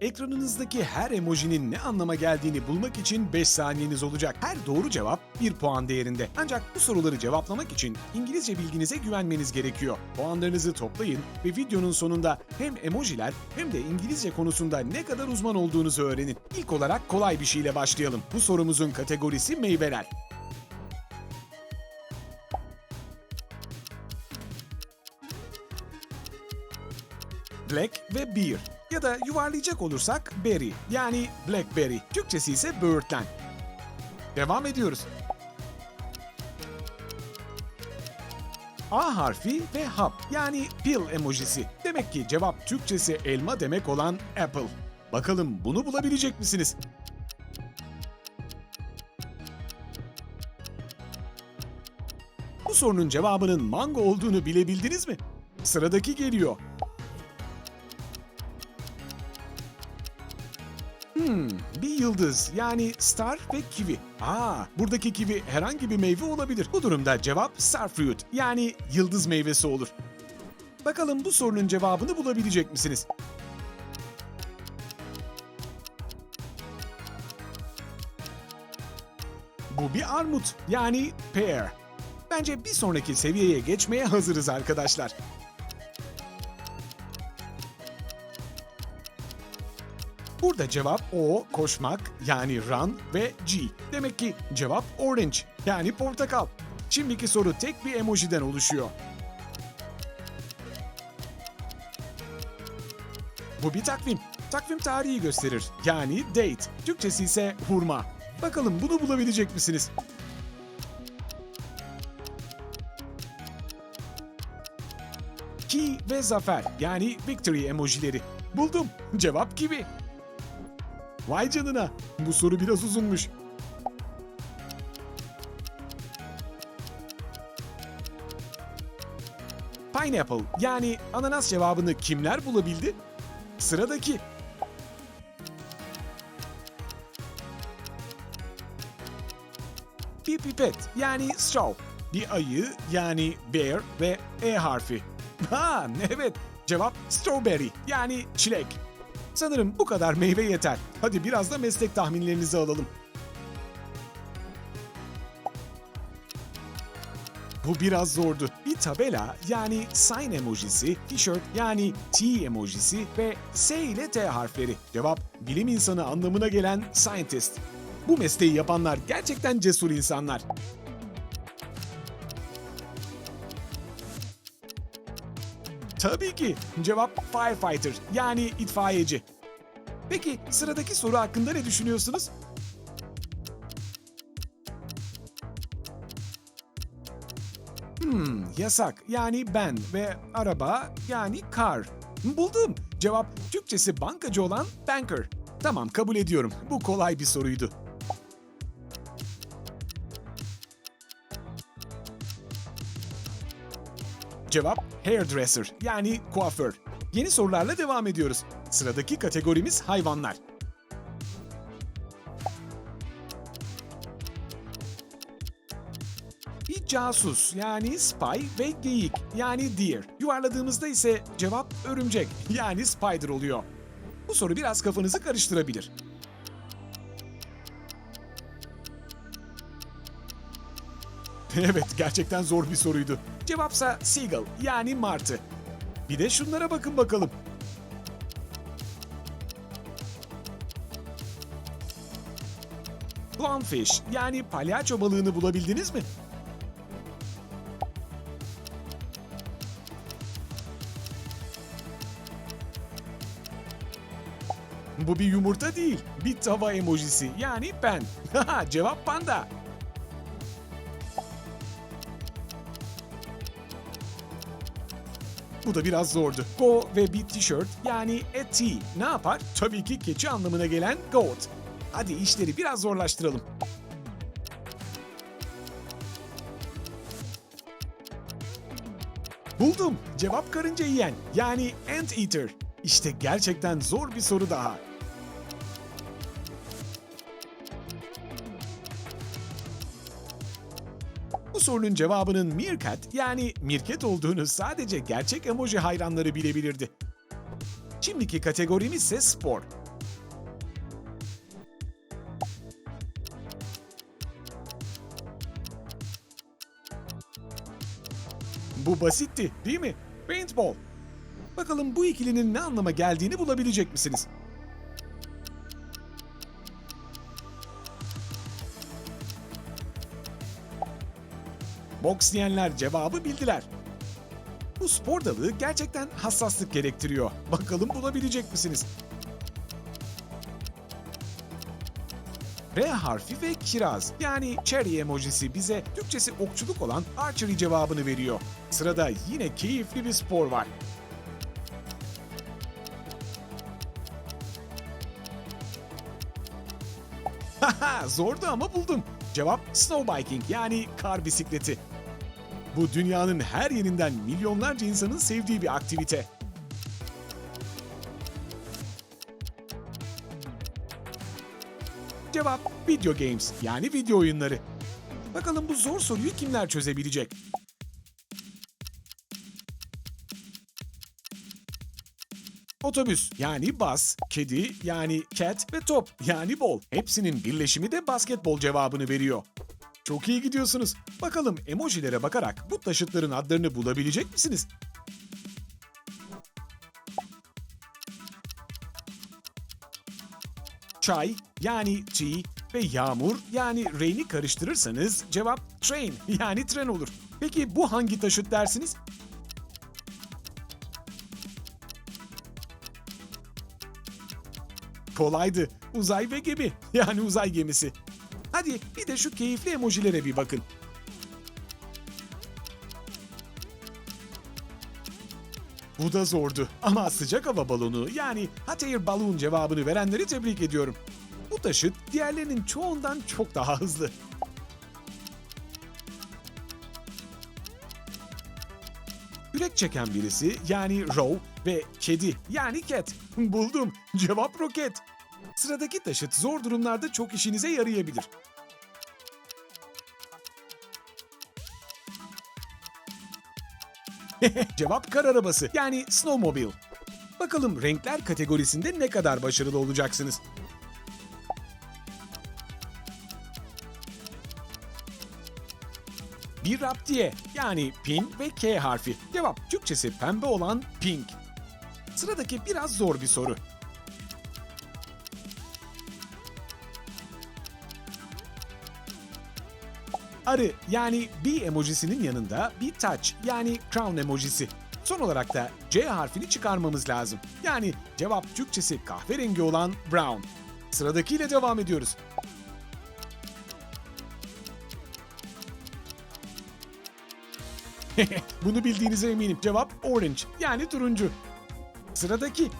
Ekranınızdaki her emojinin ne anlama geldiğini bulmak için 5 saniyeniz olacak. Her doğru cevap 1 puan değerinde. Ancak bu soruları cevaplamak için İngilizce bilginize güvenmeniz gerekiyor. Puanlarınızı toplayın ve videonun sonunda hem emojiler hem de İngilizce konusunda ne kadar uzman olduğunuzu öğrenin. İlk olarak kolay bir şeyle başlayalım. Bu sorumuzun kategorisi meyveler. Black ve beer ya da yuvarlayacak olursak berry yani blackberry. Türkçesi ise böğürtlen. Devam ediyoruz. A harfi ve hap yani pill emojisi. Demek ki cevap Türkçesi elma demek olan apple. Bakalım bunu bulabilecek misiniz? Bu sorunun cevabının mango olduğunu bilebildiniz mi? Sıradaki geliyor. Hmm, bir yıldız yani star ve kivi. Aa, buradaki kivi herhangi bir meyve olabilir. Bu durumda cevap starfruit yani yıldız meyvesi olur. Bakalım bu sorunun cevabını bulabilecek misiniz? Bu bir armut yani pear. Bence bir sonraki seviyeye geçmeye hazırız arkadaşlar. Burada cevap O, koşmak yani run ve G. Demek ki cevap orange yani portakal. Şimdiki soru tek bir emojiden oluşuyor. Bu bir takvim. Takvim tarihi gösterir. Yani date. Türkçesi ise hurma. Bakalım bunu bulabilecek misiniz? Ki ve zafer yani victory emojileri. Buldum. Cevap gibi. Vay canına. Bu soru biraz uzunmuş. Pineapple yani ananas cevabını kimler bulabildi? Sıradaki. Bir pipet yani straw. Bir ayı yani bear ve E harfi. Ha evet cevap strawberry yani çilek. Sanırım bu kadar meyve yeter. Hadi biraz da meslek tahminlerinizi alalım. Bu biraz zordu. Bir tabela yani sign emojisi, tişört yani T emojisi ve S ile T harfleri. Cevap bilim insanı anlamına gelen scientist. Bu mesleği yapanlar gerçekten cesur insanlar. Tabii ki. Cevap firefighter yani itfaiyeci. Peki sıradaki soru hakkında ne düşünüyorsunuz? Hmm, yasak yani ben ve araba yani car. Buldum. Cevap Türkçesi bankacı olan banker. Tamam kabul ediyorum. Bu kolay bir soruydu. Cevap hairdresser yani kuaför. Yeni sorularla devam ediyoruz. Sıradaki kategorimiz hayvanlar. Bir casus yani spy ve geyik yani deer. Yuvarladığımızda ise cevap örümcek yani spider oluyor. Bu soru biraz kafanızı karıştırabilir. Evet, gerçekten zor bir soruydu. Cevapsa seagull yani martı. Bir de şunlara bakın bakalım. Clownfish yani palyaço balığını bulabildiniz mi? Bu bir yumurta değil, bir tava emojisi yani ben. Cevap panda. Bu da biraz zordu. Go ve bir tişört yani a tee ne yapar? Tabii ki keçi anlamına gelen goat. Hadi işleri biraz zorlaştıralım. Buldum. Cevap karınca yiyen yani ant eater. İşte gerçekten zor bir soru daha. sorunun cevabının Meerkat yani Mirket olduğunu sadece gerçek emoji hayranları bilebilirdi. Şimdiki kategorimiz ise spor. Bu basitti değil mi? Paintball. Bakalım bu ikilinin ne anlama geldiğini bulabilecek misiniz? Boks diyenler cevabı bildiler. Bu spor dalı gerçekten hassaslık gerektiriyor. Bakalım bulabilecek misiniz? R harfi ve kiraz yani cherry emojisi bize Türkçesi okçuluk olan archery cevabını veriyor. Sırada yine keyifli bir spor var. Haha zordu ama buldum. Cevap snowbiking yani kar bisikleti. Bu dünyanın her yerinden milyonlarca insanın sevdiği bir aktivite. Cevap video games yani video oyunları. Bakalım bu zor soruyu kimler çözebilecek? Otobüs yani bus, kedi yani cat ve top yani ball. Hepsinin birleşimi de basketbol cevabını veriyor. Çok iyi gidiyorsunuz. Bakalım emojilere bakarak bu taşıtların adlarını bulabilecek misiniz? Çay yani tea ve yağmur yani rain'i karıştırırsanız cevap train yani tren olur. Peki bu hangi taşıt dersiniz? Kolaydı. Uzay ve gemi. Yani uzay gemisi. Hadi bir de şu keyifli emojilere bir bakın. Bu da zordu ama sıcak hava balonu yani hot air balloon cevabını verenleri tebrik ediyorum. Bu taşıt diğerlerinin çoğundan çok daha hızlı. Yürek çeken birisi yani row ve kedi yani cat. Buldum. Cevap roket. Sıradaki taşıt zor durumlarda çok işinize yarayabilir. Cevap kar arabası yani snowmobile. Bakalım renkler kategorisinde ne kadar başarılı olacaksınız. Bir raptiye yani pin ve K harfi. Cevap Türkçesi pembe olan pink. Sıradaki biraz zor bir soru. Arı yani B emojisinin yanında bir touch yani crown emojisi. Son olarak da C harfini çıkarmamız lazım. Yani cevap Türkçesi kahverengi olan brown. Sıradakiyle devam ediyoruz. Bunu bildiğinize eminim. Cevap orange yani turuncu. Sıradaki.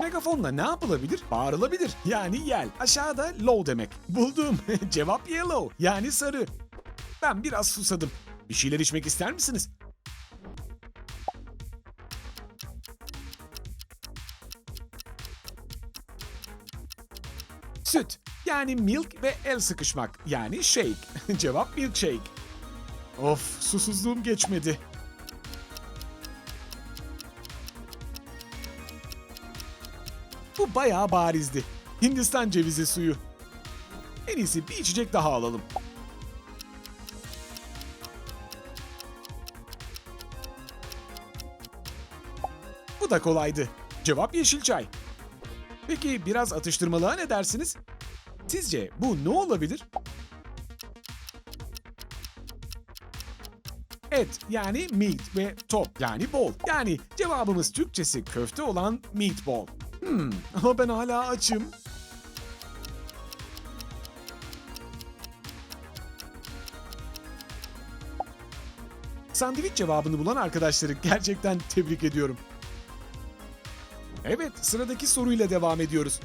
Megafonla ne yapılabilir? Bağırılabilir. Yani yel. Aşağıda low demek. Buldum. Cevap yellow. Yani sarı. Ben biraz susadım. Bir şeyler içmek ister misiniz? Süt. Yani milk ve el sıkışmak. Yani shake. Cevap milkshake. Of susuzluğum geçmedi. Bayağı barizdi. Hindistan cevizi suyu. En iyisi bir içecek daha alalım. Bu da kolaydı. Cevap yeşil çay. Peki biraz atıştırmalığa ne dersiniz? Sizce bu ne olabilir? Et yani meat ve top yani bol. Yani cevabımız Türkçesi köfte olan meatball. Hmm, ama ben hala açım. Sandviç cevabını bulan arkadaşları gerçekten tebrik ediyorum. Evet, sıradaki soruyla devam ediyoruz.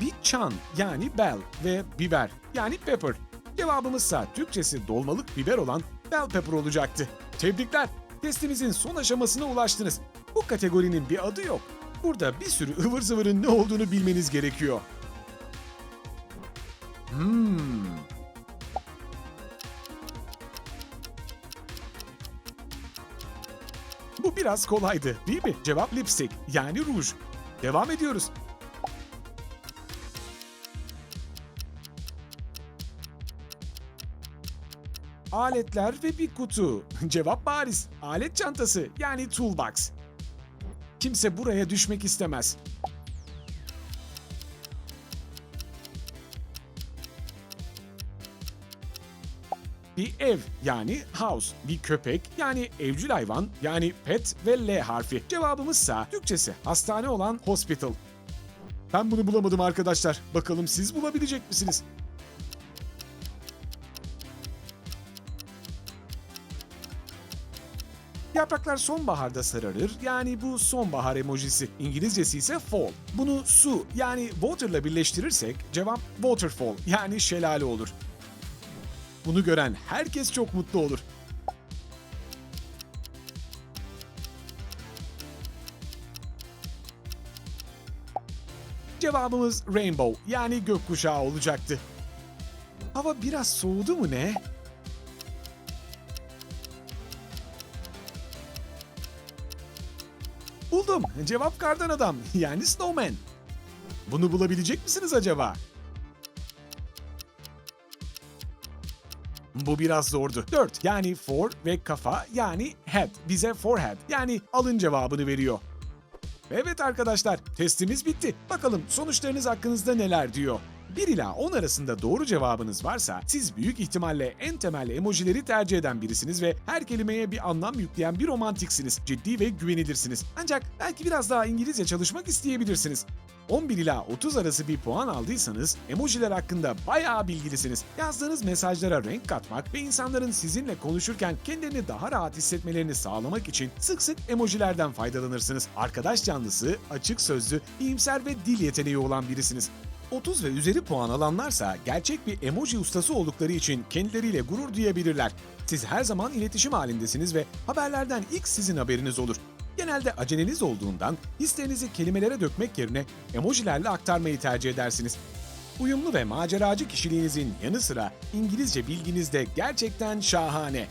Bir çan yani bell ve biber yani pepper. Cevabımızsa Türkçesi dolmalık biber olan bell pepper olacaktı. Tebrikler. Testimizin son aşamasına ulaştınız. Bu kategorinin bir adı yok. Burada bir sürü ıvır zıvırın ne olduğunu bilmeniz gerekiyor. Hmm. Bu biraz kolaydı değil mi? Cevap lipstick yani ruj. Devam ediyoruz. Aletler ve bir kutu. Cevap bariz. Alet çantası yani toolbox. Kimse buraya düşmek istemez. Bir ev yani house, bir köpek yani evcil hayvan yani pet ve L harfi. Cevabımızsa Türkçesi hastane olan hospital. Ben bunu bulamadım arkadaşlar. Bakalım siz bulabilecek misiniz? Yapraklar sonbaharda sararır yani bu sonbahar emojisi. İngilizcesi ise fall. Bunu su yani water'la birleştirirsek cevap waterfall yani şelale olur. Bunu gören herkes çok mutlu olur. Cevabımız rainbow yani gökkuşağı olacaktı. Hava biraz soğudu mu ne? Buldum. Cevap kardan adam yani snowman. Bunu bulabilecek misiniz acaba? Bu biraz zordu. 4 yani for ve kafa yani head bize forehead yani alın cevabını veriyor. Evet arkadaşlar testimiz bitti. Bakalım sonuçlarınız hakkınızda neler diyor. 1 ila 10 arasında doğru cevabınız varsa siz büyük ihtimalle en temel emojileri tercih eden birisiniz ve her kelimeye bir anlam yükleyen bir romantiksiniz. Ciddi ve güvenilirsiniz. Ancak belki biraz daha İngilizce çalışmak isteyebilirsiniz. 11 ila 30 arası bir puan aldıysanız emojiler hakkında bayağı bilgilisiniz. Yazdığınız mesajlara renk katmak ve insanların sizinle konuşurken kendilerini daha rahat hissetmelerini sağlamak için sık sık emojilerden faydalanırsınız. Arkadaş canlısı, açık sözlü, iyimser ve dil yeteneği olan birisiniz. 30 ve üzeri puan alanlarsa gerçek bir emoji ustası oldukları için kendileriyle gurur duyabilirler. Siz her zaman iletişim halindesiniz ve haberlerden ilk sizin haberiniz olur. Genelde aceleniz olduğundan hislerinizi kelimelere dökmek yerine emojilerle aktarmayı tercih edersiniz. Uyumlu ve maceracı kişiliğinizin yanı sıra İngilizce bilginiz de gerçekten şahane.